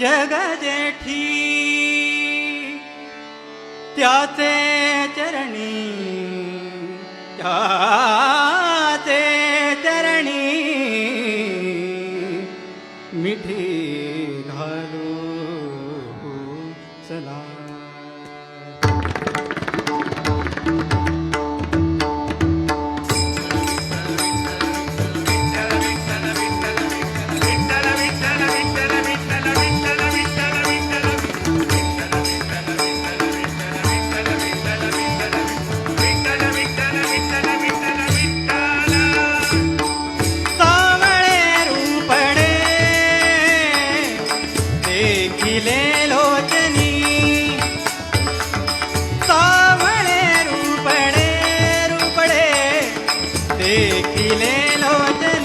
जग जेठी त्याचे चरणी त्याचे चरणी मिठी घालो सला ખીલે લોચની સાવણે રૂપડે રૂપડે તે ખીલે લોચની